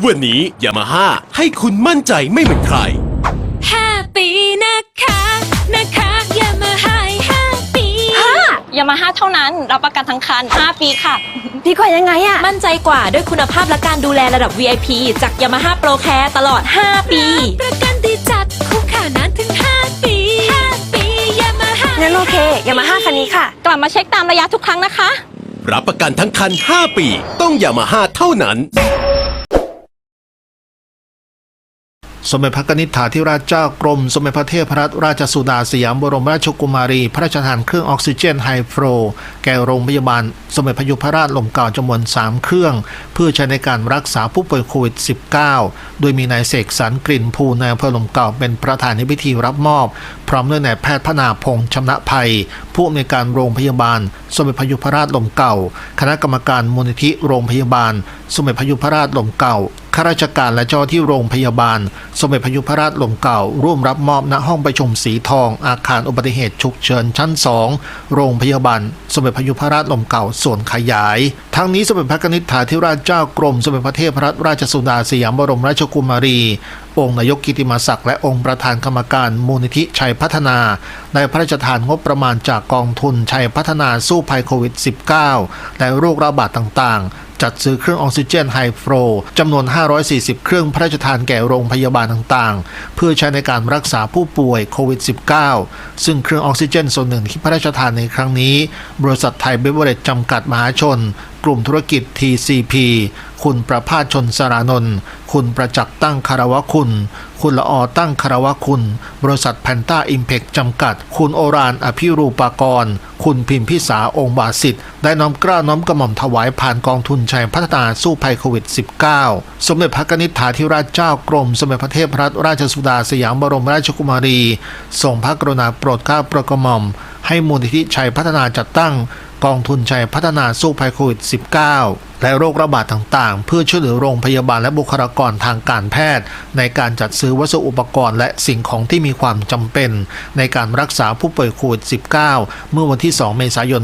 วันนี้ยามาฮ่าให้คุณมั่นใจไม่เหมือนใคร ห้าปีนะคะ นะคะอย่ามาหายห้าปียามาฮ่าเท่านั้น รับประกันทั้งคัน 5 ปีค่ะ ดีกว่ายังไงอะมั่นใจกว่าด้วยคุณภาพและการดูแลระดับ VIP จาก Yamaha Pro Care ตลอด 5 ปี ประกันดีจัดคุ้มค่านานถึง5ปี5ปียามาฮ่างั้นโอเคยามาฮ่าคันนี้ค่ะ กลับมาเช็คตามระยะทุกครั้งนะคะ รับประกันทั้งคัน 5 ปี ต้องยามาฮ่าเท่านั้น สมเด็จพระนิษฐาธิราชเจ้ากรม สมเด็จพระเทพรัตนราชสุดาสยามบรมราชกุมารี พระราชทานเครื่องออกซิเจนไฮฟลแก่โรงพยาบาล สมเด็จพระยุพราชลมเกล้าจำนวน 3 เครื่อง เพื่อใช้ในการรักษาผู้ป่วยโควิด -19 โดยมีนายเสกสรรกลิ่นภูนายอำเภอลมเกล้าเป็นประธานในพิธีรับมอบ พร้อมด้วยนายแพทย์พนาพงษ์ชำนะภัย ผู้อำนวยการโรงพยาบาล สมเด็จพระยุพราชลมเกล้าคณะกรรมการมูลนิธิโรงพยาบาล สมเด็จพระยุพราชลมเกล้า ข้าราชการและเจ้าที่โรงพยาบาล สมเด็จพระยุพราชลมเก่า ร่วมรับมอบณห้องประชุมสีทอง อาคารอุบัติเหตุฉุกเฉินชั้น 2 โรงพยาบาล สมเด็จพระยุพราชลมเก่าส่วนขยาย ทั้งนี้สมเด็จพระนิษฐาธิราชเจ้ากรม สมเด็จพระเทพรัตนราชสุดาสยามบรมราชกุมารี องค์นายกกิติมศักดิ์และองค์ประธานกรรมการมูลนิธิชัยพัฒนาได้พระราชทานงบประมาณจากกองทุนชัยพัฒนาสู้ภัยโควิด -19 และโรคระบาดต่างๆ จัดซื้อเครื่องออกซิเจนไฮฟลจำนวน 540 เครื่องพระราชทานแก่โรงพยาบาลต่างๆ เพื่อใช้ในการรักษาผู้ป่วยโควิด -19 ซึ่งเครื่องออกซิเจนส่วนหนึ่งที่พระราชทานในครั้งนี้ บริษัทไทยเบเวอเรจจำกัดมหาชน กลุ่มธุรกิจ TCP คุณประภาสชนสารานนท์คุณประจักษ์ตั้งคารวะคุณ คุณละออตั้งคารวะคุณ บริษัทแพนต้าอิมเพกจำกัด คุณโอรานอภิรูปากร คุณพิมพิสาองค์บาสิทธิ์ ได้น้อมกล้าน้อมกระหม่อมถวายผ่านกองทุนชัยพัฒนาสู้ภัยโควิด -19 สมเด็จพระนิษฐาธิราชเจ้ากรม สมเด็จพระเทพรัตนราชสุดาสยามบรมราชกุมารีทรงพระกรุณาโปรดเกล้าโปรดกระหม่อม ให้มูลนิธิชัยพัฒนาจัดตั้ง กองทุนชัยพัฒนาสู้ภัยโควิด -19 และโรคระบาดต่างๆ เพื่อช่วยเหลือโรงพยาบาลและบุคลากรทางการแพทย์ ในการจัดซื้อวัสดุอุปกรณ์และสิ่งของที่มีความจำเป็น ในการรักษาผู้ป่วยโควิด -19 เมื่อวันที่ 2 เมษายน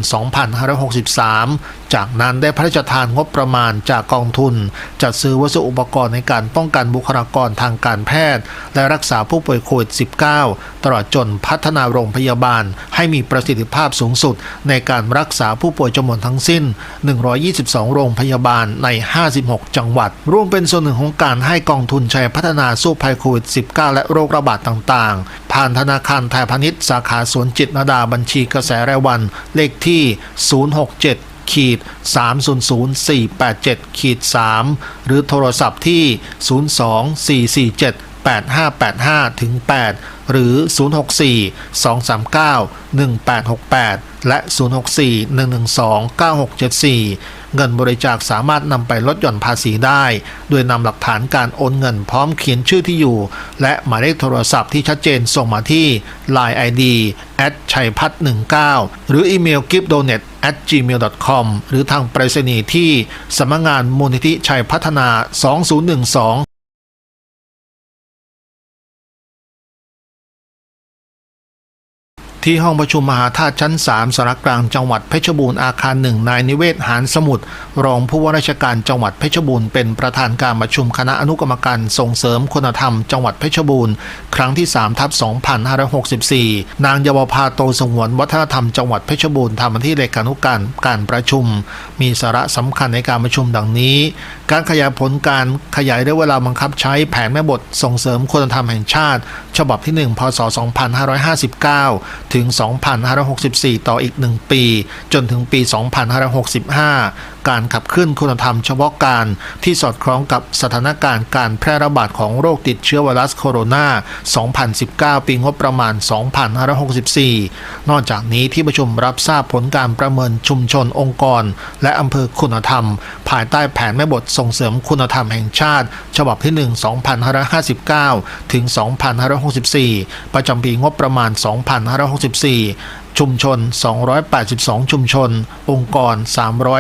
2563 จากนั้นได้พระราชทานงบประมาณจากกองทุน จัดซื้อวัสดุอุปกรณ์ในการป้องกันบุคลากรทางการแพทย์ และรักษาผู้ป่วยโควิด -19 ตลอดจนพัฒนาโรงพยาบาล ให้มีประสิทธิภาพสูงสุด ในการรักษาผู้ป่วยจำนวนทั้งสิ้น 122 โรงพยาบาลยาบาลใน 56 จังหวัด ร่วมเป็นส่วนหนึ่งของการให้กองทุนชัยพัฒนาสู้ภัยโควิด -19 และโรคระบาดต่างๆ ผ่านธนาคารไทยพาณิชย์สาขาสวนจิตรนดาบัญชีกระแสรายวัน เลขที่ 067ขีด300487ขีด3หรือโทรศัพท์ที่ 02447 8585ถึง8หรือ 064 239 1868 และ 064 112 9674 เงินบริจาคสามารถนำไปลดหย่อนภาษีได้ โดยนำหลักฐานการโอนเงินพร้อมเขียนชื่อที่อยู่ และหมายเลขโทรศัพท์ที่ชัดเจนส่งมาที่ Line ID แอดชัยพัฒน์19 หรืออีเมล giftdonet at gmail.com หรือทางไปรษณีย์ที่สำนักงานมูลนิธิชัยพัฒนา 2012 ที่ห้องประชุมมหาธาตุชั้น 3สารกลางจังหวัดเพชรบูรณ์อาคารหนึ่งนายนิเวศหานสมุทรรองผู้ว่าราชการจังหวัดเพชรบูรณ์เป็นประธานการประชุมคณะอนุกรรมการส่งเสริมคุณธรรมจังหวัดเพชรบูรณ์ครั้งที่3ทับ2564 นางเยาวภาโตสงวนวัฒนธรรมจังหวัดเพชรบูรณ์ทำหน้าที่เลขานุการการประชุม มีสาระสำคัญในการประชุมดังนี้ การขยายผลการขยายระยะเวลาบังคับใช้แผนแม่บทส่งเสริมคุณธรรมแห่งชาติ ฉบับที่ 1 พศ 2559ถึง 2564 ต่ออีก 1 ปี จนถึงปี 2565 การขับเคลื่อนคุณธรรมเฉพาะการที่สอดคล้องกับสถานการณ์การแพร่ระบาดของโรคติดเชื้อไวรัสโคโรนา 2019 ปีงบประมาณ 2564 นอกจากนี้ที่ประชุมรับทราบผลการประเมินชุมชนองค์กร และอำเภอคุณธรรม ภายใต้แผนแม่บทส่งเสริมคุณธรรมแห่งชาติ ฉบับที่ 1 2559 ถึง 2564 ประจำปีงบประมาณ 2564 ชุมชน 282 ชุมชน องค์กร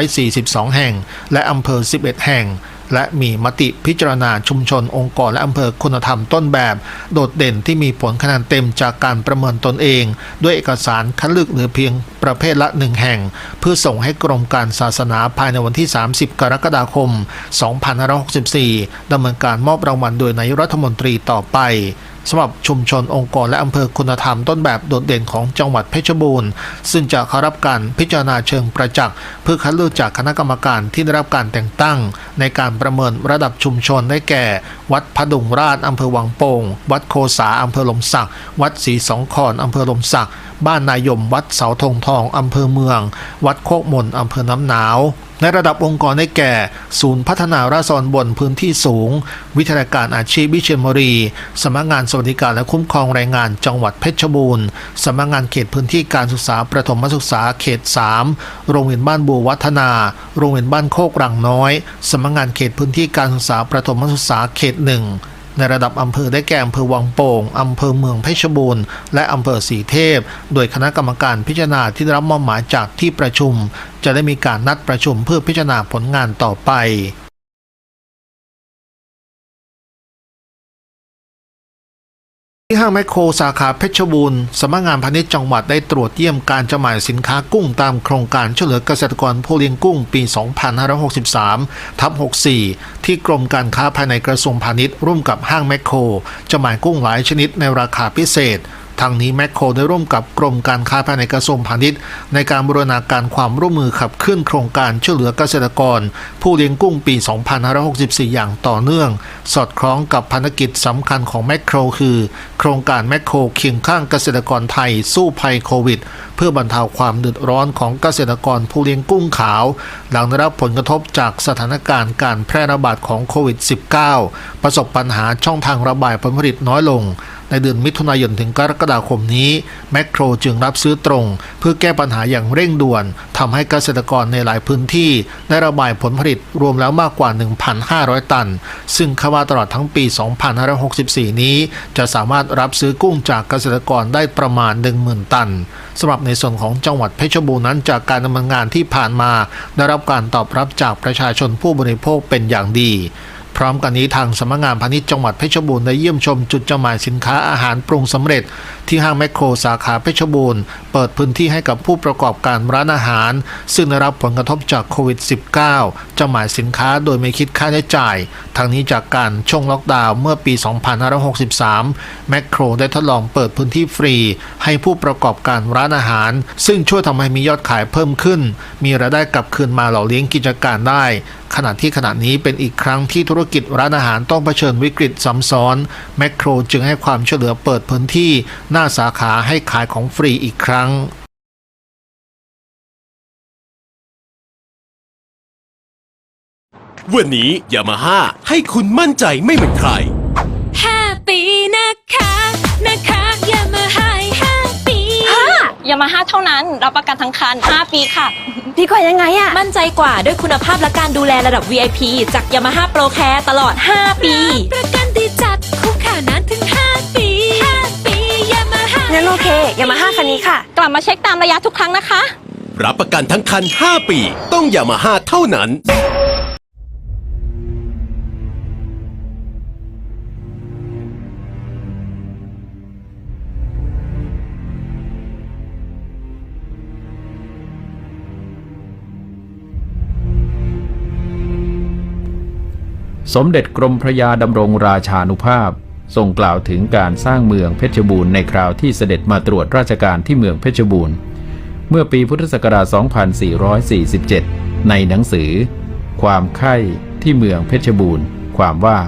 342 แห่ง และอำเภอ 11 แห่ง และมีมติพิจารณาชุมชนองค์กรและอำเภอคุณธรรมต้นแบบ โดดเด่นที่มีผลคะแนนเต็มจากการประเมินตนเอง ด้วยเอกสารคัดเลือกเหลือเพียงประเภทละหนึ่งแห่ง เพื่อส่งให้กรมการศาสนาภายในวันที่ 30 กรกฎาคม 2564ดำเนินการมอบรางวัลโดยนายรัฐมนตรีต่อไป สำหรับชุมชนองค์กรและอำเภอคุณธรรมต้นแบบโดดเด่นของจังหวัดเพชรบูรณ์ ซึ่งจะเข้ารับการพิจารณาเชิงประจักษ์เพื่อคัดเลือกจากคณะกรรมการที่ได้รับการแต่งตั้ง ในการประเมินระดับชุมชนได้แก่ วัดพดุงราชอำเภอวังโป่งวัดโคสาอำเภอลมสัก วัดศรีสองคอนอำเภอลมสัก บ้านนายม วัดเสาธงทองอำเภอเมือง วัดโคกมนอำเภอน้ำหนาว ในระดับองค์กรได้แก่ ศูนย์พัฒนาราษฎรบนพื้นที่สูง วิทยาการอาชีพวิเชียรบุรีสำนักงานสวัสดิการและคุ้มครองแรงงานจังหวัดเพชรบูรณ์สำนักงานเขตพื้นที่การศึกษาประถมศึกษาเขต 3 โรงเรียนบ้านบัววัฒนา โรงเรียนบ้านโคกรังน้อยสำนักงานเขตพื้นที่การศึกษาประถมศึกษาเขตหนึ่ง ในระดับอำเภอได้แก่อำเภอวังโป่งอำเภอเมืองเพชรบูรณ์ และอำเภอสีเทพ โดยคณะกรรมการพิจารณาที่ได้รับมอบหมายจากที่ประชุม จะได้มีการนัดประชุมเพื่อพิจารณาผลงานต่อไป ที่ห้างแมคโครสาขาเพชรบูรณ์สำนักงานพาณิชย์จังหวัดได้ตรวจเยี่ยมการจำหน่ายสินค้ากุ้งตามโครงการช่วยเหลือเกษตรกรผู้เลี้ยงกุ้งปี 2563 ทับ 64 ที่กรมการค้าภายในกระทรวงพาณิชย์ร่วมกับห้างแมคโครจำหน่ายกุ้งหลายชนิดในราคาพิเศษ ทางนี้แมคโครได้ร่วมกับกรมการค้าภายในกระทรวงพาณิชย์ ในการบูรณาการความร่วมมือขับเคลื่อนโครงการช่วยเหลือเกษตรกร ผู้เลี้ยงกุ้งปี 2564 อย่างต่อเนื่อง สอดคล้องกับภารกิจสำคัญของแมคโครคือ โครงการแมคโครเคียงข้างเกษตรกรไทยสู้ภัยโควิด เพื่อบรรเทาความเดือดร้อนของเกษตรกรผู้เลี้ยงกุ้งขาว หลังได้รับผลกระทบจากสถานการณ์การแพร่ระบาดของโควิด -19 ประสบปัญหาช่องทางระบายผลผลิตน้อยลง ในเดือนมิถุนายนถึงกรกฎาคมนี้ แมคโครจึงรับซื้อตรง เพื่อแก้ปัญหาอย่างเร่งด่วนทำให้เกษตรกรในหลายพื้นที่ ได้ระบายผลผลิตรวมแล้วมากกว่า 1,500 ตัน ซึ่งคาดว่าตลอดทั้งปี 2564 นี้ จะสามารถรับซื้อกุ้งจากเกษตรกรได้ประมาณ 10,000 ตันสำหรับในส่วนของจังหวัดเพชรบูรณ์นั้นจากการดำเนินงานที่ผ่านมา ได้รับการตอบรับจากประชาชนผู้บริโภคเป็นอย่างดี พร้อมกันนี้ทางสำนักงานพาณิชย์จังหวัดเพชรบูรณ์ได้เยี่ยมชมจุดจำหน่ายสินค้าอาหารปรุงสำเร็จ ที่ห้างแมคโครสาขาเพชรบูรณ์เปิดพื้นที่ให้กับผู้ประกอบการร้านอาหาร ซึ่งได้รับผลกระทบจากโควิด -19 จำหน่ายสินค้าโดยไม่คิดค่าใช้จ่าย ทางนี้จากการช่วงล็อกดาวน์เมื่อปี 2563 แมคโครได้ทดลองเปิดพื้นที่ฟรี ให้ผู้ประกอบการร้านอาหาร ซึ่งช่วยทำให้มียอดขายเพิ่มขึ้น มีรายได้กลับคืนมาหล่อเลี้ยงกิจการได้ขณะที่ขณะนี้เป็นอีกครั้งที่ธุรกิจร้านอาหารต้องเผชิญวิกฤตซ้ำซ้อน แมคโครจึงให้ความช่วยเหลือเปิดพื้นที่หน้าสาขาให้ขายของฟรีอีกครั้งวันนี้ยามาฮ่าให้คุณมั่นใจไม่เหมือนใครห้าปีนะคะ 5 เท่านั้น รับประกันทั้งคัน 5 ปีค่ะ ดีกว่ายังไงอะมั่นใจกว่าด้วยคุณภาพและการดูแลระดับ VIP จาก Yamaha Pro Care ตลอด 5 ปี ประกันดีจัดคุ้มค่านานถึง 5 ปี 5 ปียามาฮ่างั้นโอเคยามาฮ่าคันนี้ค่ะ กลับมาเช็คตามระยะทุกครั้งนะคะ รับประกันทั้งคัน 5 ปี ต้องยามาฮ่าเท่านั้น สมเด็จกรมพระยาดำรงราชานุภาพ ทรงกล่าวถึงการสร้างเมืองเพชรบูรณ์ในคราวที่เสด็จมาตรวจราชการที่เมืองเพชรบูรณ์ เมื่อปีพุทธศักราช 2447 ในหนังสือ ความไข้ที่เมืองเพชรบูรณ์ ความว่า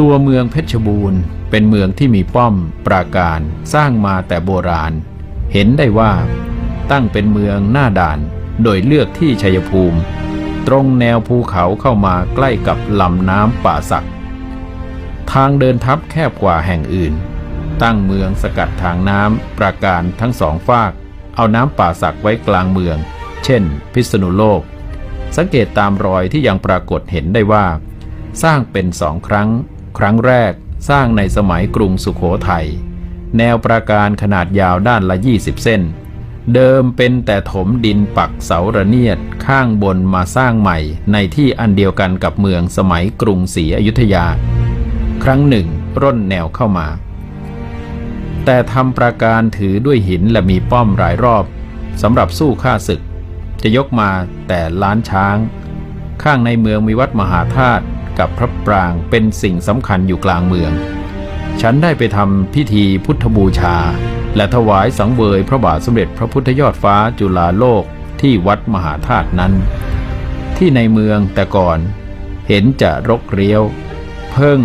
ตัวเมืองเพชรบูรณ์ เป็นเมืองที่มีป้อมปราการสร้างมาแต่โบราณ เห็นได้ว่าตั้งเป็นเมืองหน้าด่าน โดยเลือกที่ชัยภูมิ ตรงแนวภูเขาเข้ามาใกล้กับลำน้ำป่าสัก ทางเดินทัพแคบกว่าแห่งอื่น ตั้งเมืองสกัดทางน้ำปราการทั้งสองฝาก เอาน้ำป่าสักไว้กลางเมือง เช่น พิษณุโลก สังเกตตามรอยที่ยังปรากฏเห็นได้ว่า สร้างเป็นสองครั้ง ครั้งแรกสร้างในสมัยกรุงสุขโขทัยแนวปราการขนาดยาวด้านละ 20 เส้น เดิมเป็นแต่ถมดินปักเสาระเนียดข้างบนมาสร้างใหม่ในที่อันเดียวกันกับเมืองสมัยกรุงศรีอยุธยา ครั้งหนึ่งร่นแนวเข้ามา แต่ทำประการถือด้วยหินและมีป้อมรายรอบสำหรับสู้ข้าศึก จะยกมาแต่ล้านช้าง ข้างในเมืองมีวัดมหาธาตุกับพระปรางเป็นสิ่งสำคัญอยู่กลางเมือง ฉันได้ไปทำพิธีพุทธบูชา และถวายสังเวยพระบาทสมเด็จพระพุทธยอดฟ้าจุฬาโลกที่วัดมหาธาตุนั้น ที่ในเมืองแต่ก่อนเห็นจะรกเรียว เพิ่ง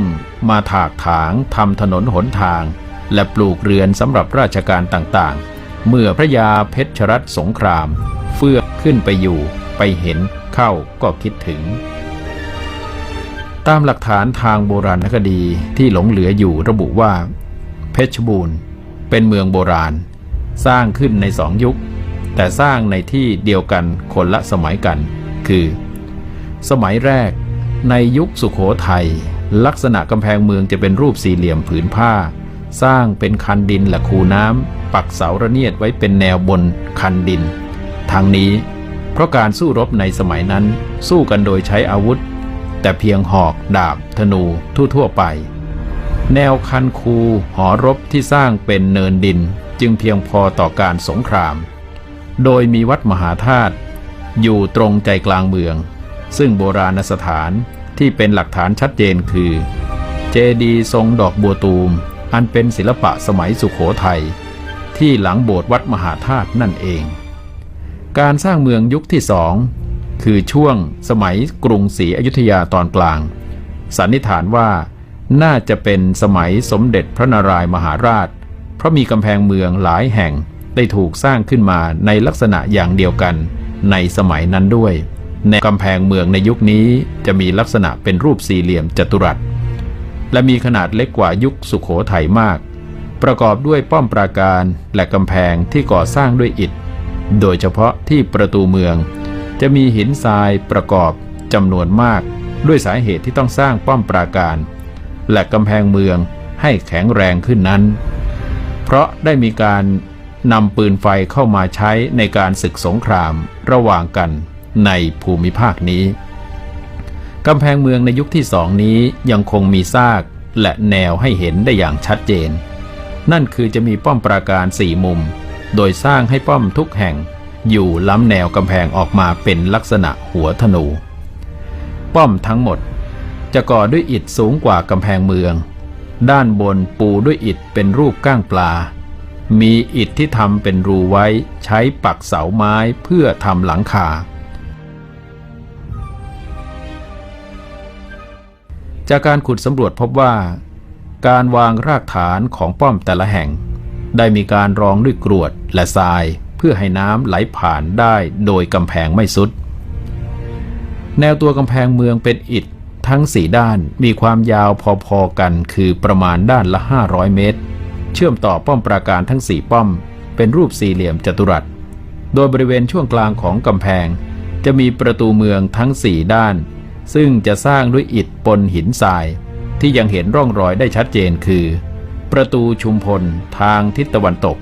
มาถากถางทำถนนหนทาง และปลูกเรือนสำหรับราชการต่างๆ เมื่อพระยาเพชรรัตสงคราม เฟื่องขึ้นไปอยู่ไปเห็นเข้าก็คิดถึง ตามหลักฐานทางโบราณคดีที่หลงเหลืออยู่ระบุว่า เพชรบูรณ์ เป็นเมืองโบราณ สร้างขึ้นในสองยุค แต่สร้างในที่เดียวกันคนละสมัยกัน คือ สมัยแรกในยุคสุขโขทัยลักษณะกำแพงเมืองจะเป็นรูปสี่เหลี่ยมผืนผ้า สร้างเป็นคันดินและคูน้ำปักเสาระเนียดไว้เป็นแนวบนคันดิน ทางนี้เพราะการสู้รบในสมัยนั้นสู้กันโดยใช้อาวุธ แต่เพียงหอกดาบธนูทั่วๆไป แนวคันคูหอรบที่สร้างเป็นเนินดินจึงเพียงพอต่อการสงคราม โดยมีวัดมหาธาตุอยู่ตรงใจกลางเมือง ซึ่งโบราณสถานที่เป็นหลักฐานชัดเจนคือ เจดีทรงดอกบัวตูม อันเป็นศิลปะสมัยสุขโขทัยที่หลังโบสถ์วัดมหาธาตุนั่นเอง การสร้างเมืองยุคที่สองคือช่วงสมัยกรุงศรีอยุธยาตอนกลาง สันนิษฐานว่า น่าจะเป็นสมัยสมเด็จพระนารายมหาราช เพราะมีกำแพงเมืองหลายแห่งได้ถูกสร้างขึ้นมาในลักษณะอย่างเดียวกันในสมัยนั้นด้วย ในกำแพงเมืองในยุคนี้จะมีลักษณะเป็นรูปสี่เหลี่ยมจัตุรัส และมีขนาดเล็กกว่ายุคสุขโขทัยมาก ประกอบด้วยป้อมปราการและกำแพงที่ก่อสร้างด้วยอิฐ โดยเฉพาะที่ประตูเมือง จะมีหินทรายประกอบจำนวนมาก ด้วยสาเหตุที่ต้องสร้างป้อมปราการ และกำแพงเมืองให้แข็งแรงขึ้นนั้น เพราะได้มีการนำปืนไฟเข้ามาใช้ในการศึกสงครามระหว่างกันในภูมิภาคนี้กำแพงเมืองในยุคที่สองนี้ยังคงมีซากและแนวให้เห็นได้อย่างชัดเจน นั่นคือจะมีป้อมปราการสี่มุม โดยสร้างให้ป้อมทุกแห่งอยู่ล้ำแนวกำแพงออกมาเป็นลักษณะหัวธนู ป้อมทั้งหมด จะก่อด้วยอิฐสูงกว่ากำแพงเมือง ด้านบนปูด้วยอิฐเป็นรูปก้างปลา มีอิฐที่ทำเป็นรูไว้ใช้ปักเสาไม้เพื่อทำหลังคา จากการขุดสำรวจพบว่า การวางรากฐานของป้อมแต่ละแห่ง ได้มีการรองด้วยกรวดและทรายเพื่อให้น้ำไหลผ่านได้โดยกำแพงไม่สุด แนวตัวกำแพงเมืองเป็นอิฐ ทั้งสี่ด้านมีความยาวพอๆกันคือประมาณด้านละ 500 เมตร เชื่อมต่อป้อมปราการทั้งสี่ป้อม เป็นรูปสี่เหลี่ยมจัตุรัส โดยบริเวณช่วงกลางของกำแพง จะมีประตูเมืองทั้งสี่ด้าน ซึ่งจะสร้างด้วยอิฐปนหินทราย ที่ยังเห็นร่องรอยได้ชัดเจนคือ ประตูชุมพลทางทิศตะวันตก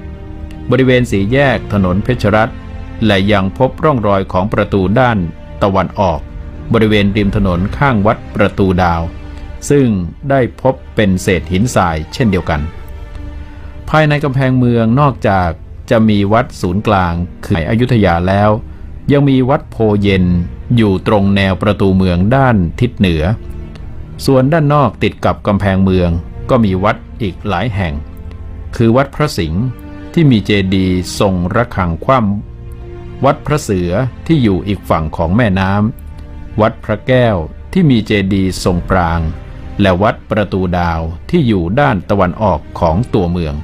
บริเวณสีแยกถนนเพชรรัตน์และยังพบร่องรอยของประตูด้านตะวันออก บริเวณริมถนนข้างวัดประตูดาว ซึ่งได้พบเป็นเศษหินทรายเช่นเดียวกัน ภายในกำแพงเมืองนอกจากจะมีวัดศูนย์กลางคืออยุธยาแล้ว ยังมีวัดโพเย็นอยู่ตรงแนวประตูเมืองด้านทิศเหนือ ส่วนด้านนอกติดกับกำแพงเมืองก็มีวัดอีกหลายแห่ง คือวัดพระสิงห์ที่มีเจดีย์ทรงระฆังคว่ำวัดพระเสือที่อยู่อีกฝั่งของแม่น้ำ วัดพระแก้วที่มีเจดีย์ทรงปราง และวัดประตูดาวที่อยู่ด้านตะวันออกของตัวเมือง